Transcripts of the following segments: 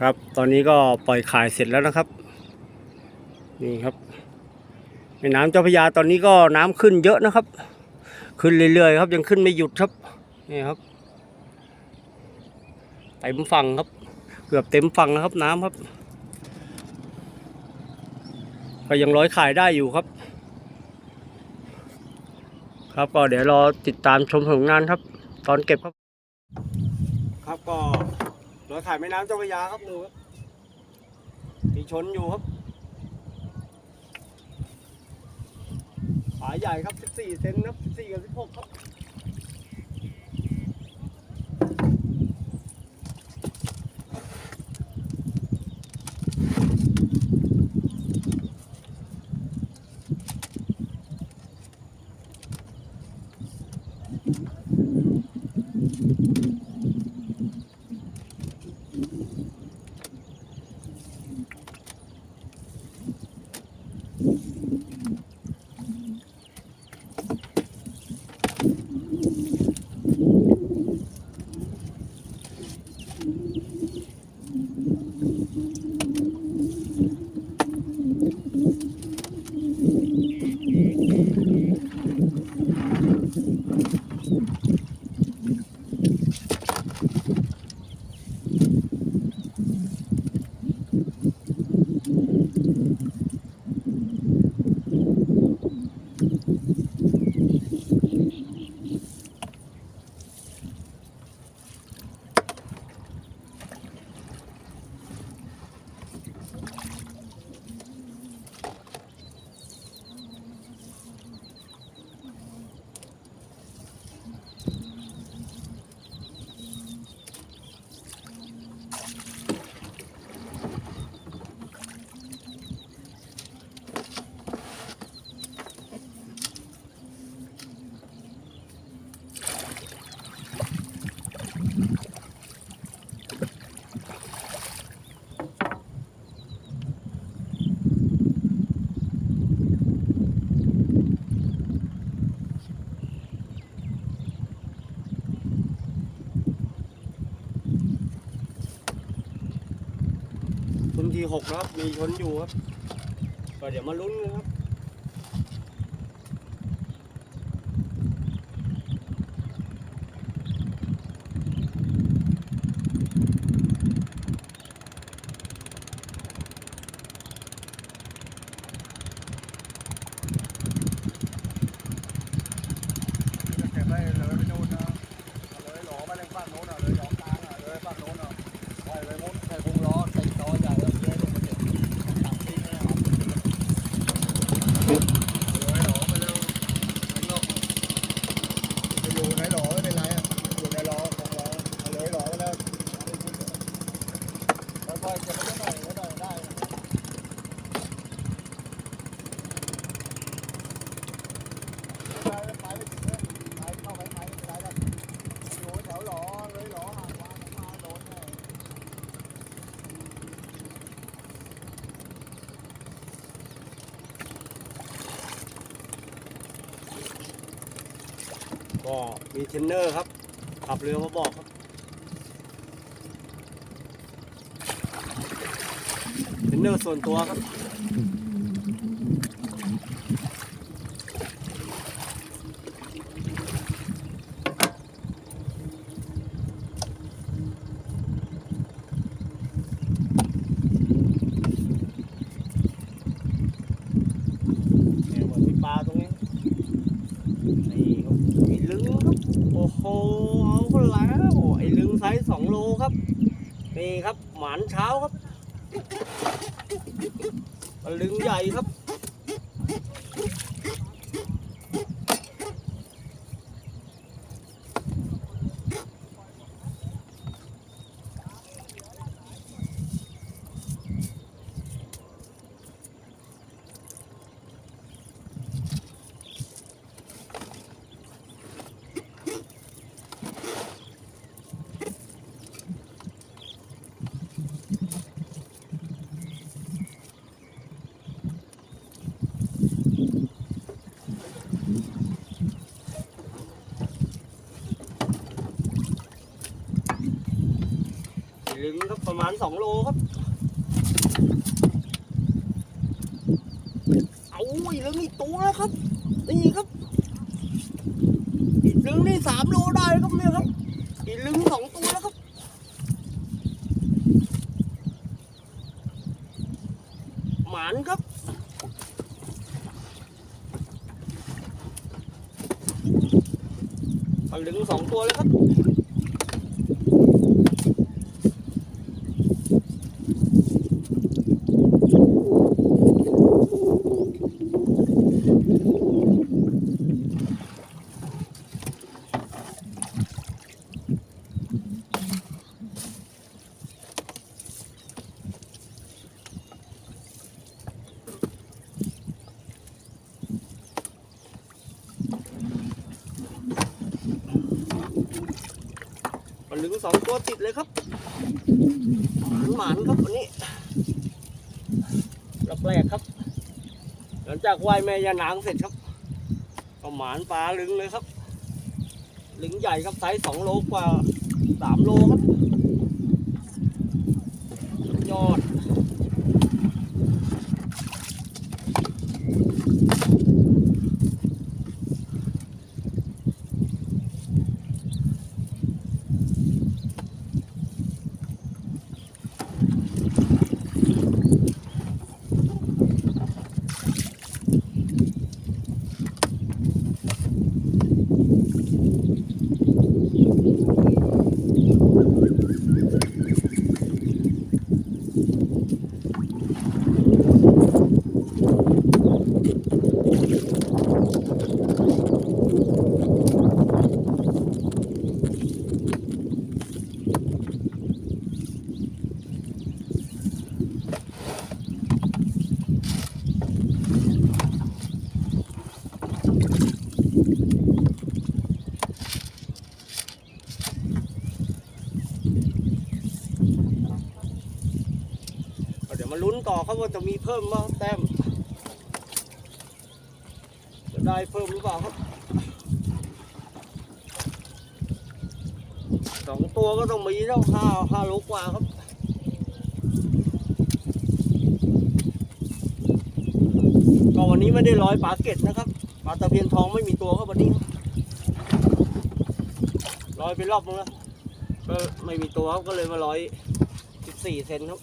ครับ ตอนนี้ก็ปล่อยขายเสร็จแล้วนะครับ นี่ครับแม่น้ำเจ้าพระยาตอนนี้ก็น้ำขึ้นเยอะนะครับ ขึ้นเรื่อยๆครับ ยังขึ้นไม่หยุดครับนี่ครับเต็มฝั่งครับ เกือบเต็มฝั่งนะครับน้ำครับ ก็ยังร้อยขายได้อยู่ครับ ครับก็เดี๋ยวรอติดตามชมผลงานครับ ตอนเก็บครับ ครับก็ ร้อขายแม่น้ำเจ้าพระยาครับดูครับมีชนอยู่ครับฝายใหญ่ครับ 14 เซนครับ 14 กับ 16 ครับ หกนะครับ มีชนอยู่ครับ ก็เดี๋ยวมาลุ้นกันครับ เก็บไว้เลยไปนู่นนะเอาเลยหลอไปทางฝั่งโน้นอะเลยหลอกกลางอะเลยฝั่งโน้นอะปล่อยไปมุดใส่พุงล้อติดล้อใหญ่แล้วเลื้อยลงมาเก็บตัดทิ้งเลยเลยหลอไปเร็วข้างนอกจะอยู่ในหลอไม่เป็นไรอะอยู่ในหลอของเราเอาเลยหลอไปแล้วค่อยๆเก็บไปหน่อยไว้หน่อยได้นะไปไปไปถึงเลยไปเข้าไปไปไม่เป็นไรหรอกอยู่แถวหลอเลยหลอห่างวางออกมาโดนแน่ ก็มีเทรนเนอร์ครับ ขับเรือมาบอกครับ เทรนเนอร์ส่วนตัวครับ เนี่ยเหมือนมีปลาตรงนี้ นี่ครับมีลึงครับ โอ้โห เอาคนแล้วไอ้ลึงไซส์สองโลครับ นี่ครับหมานเช้าครับ ลึงใหญ่ครับ มาณสองโลครับ เอาอีลึงอีกตัวแล้วครับ นี่ครับ อีลึงนี่สามโลได้ครับเนี่ยครับ อีลึงสองตัวแล้วครับ หมานครับปลาลึงสองตัวเลยครับ ถึงสองตัวติดเลยครับหมานครับวันนี้รับแรกครับ หลังจากไหว้แม่ยานางเสร็จครับก็หมานปลาลึงเลยครับ ลึงใหญ่ครับไซส์สองโลกว่าสามโลครับ ว่าจะมีเพิ่มาแต้มจะได้เพิ่มหรือเปล่าครับสองตัวก็ต้องมีแล้วห้าห้าโลกว่าครับก็วันนี้ไม่ได้ร้อยปลาเก็ตนะครับปลาตะเพียนทองไม่มีตัวครับวันนี้ร้อยไปรอบนึงแล้วก็ไม่มีตัวครับก็เลยมาร้อยสิบสี่เซนครับ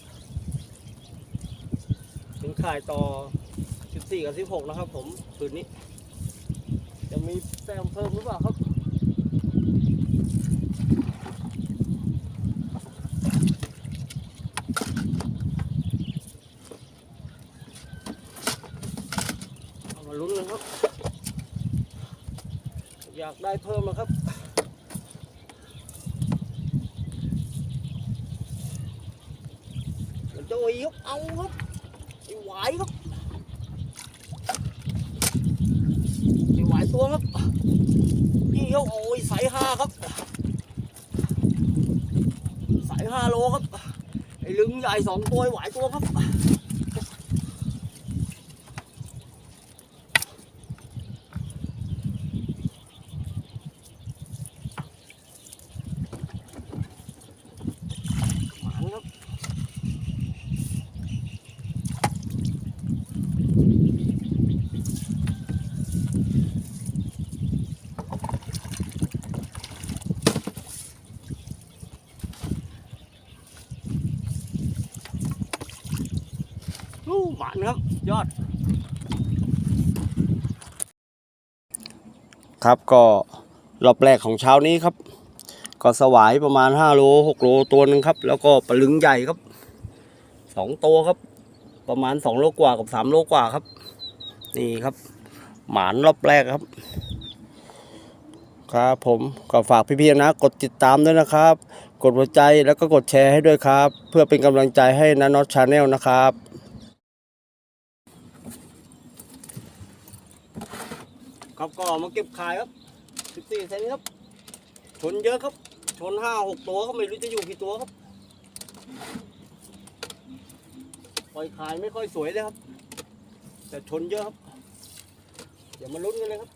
ถึงข่ายต่อ 14 กับ 16 นะครับผมคืนนี้ จะมีแต้มเพิ่มหรือเปล่าครับเอามาลุ้นกันครับ อยากได้เพิ่มนะครับ มันจะอีกครับเอาครับ ไอ้หวายครับไอ้หวาย ตัวครับนี่เขาโอ้ยสายห้าครับ สายห้าโลครับไอ้ลึงใหญ่สองตัวไหวายตัวครับ ลูกหมันครับ ยอด ครับก็รอบแรกของเช้านี้ครับ ก็สวายประมาณ5โล6โลตัวหนึ่งครับ แล้วก็ปลาลึงใหญ่ครับสองตัวครับ ประมาณ2โลกว่ากับ3โลกว่าครับ นี่ครับ หมานรอบแรกครับ ครับผมก็ฝากพี่ๆนะ กดติดตามด้วยนะครับ กดหัวใจแล้วก็กดแชร์ให้ด้วยครับ เพื่อเป็นกำลังใจให้นะน็อตชาแนลนะครับ ครับก็มาเก็บขายครับ14เซนครับ ชนเยอะครับ ชนห้าหกตัวก็ไม่รู้จะอยู่กี่ตัวครับ ปล่อยขายไม่ค่อยสวยเลยครับ แต่ชนเยอะครับ เดี๋ยวมาลุ้นกันเลยครับ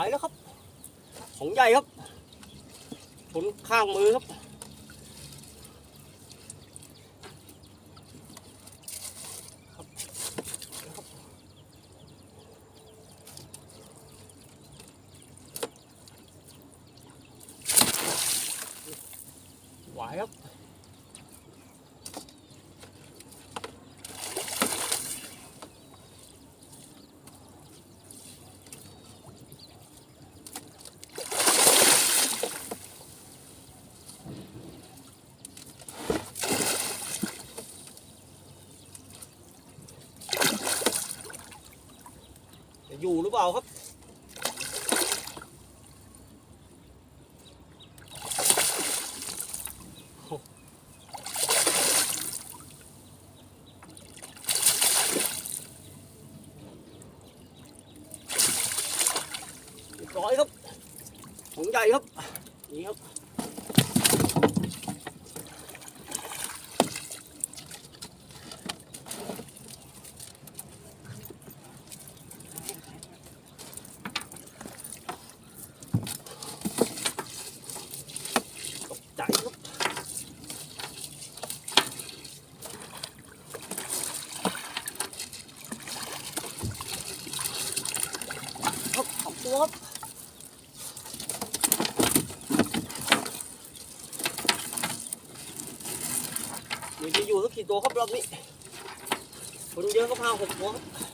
ไปแล้วครับ ของใหญ่ครับผลข้างมือครับ ไหวครับ จะอยู่หรือเปล่าครับ เรียบร้อยครับของใหญ่ครับนี่ครับตกใจครับครับสองตัวครับ มีจะอยู่สั กี่ตัวครับรอบนี้คนเยอะก็พาหกตัวครับ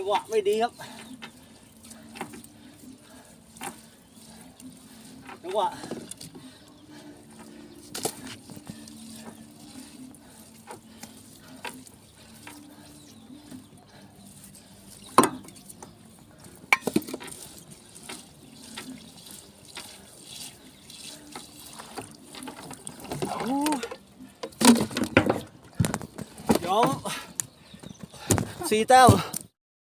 จังหวะไม่ดีครับ จังหวะโอ้ยยอมสี่แต้ม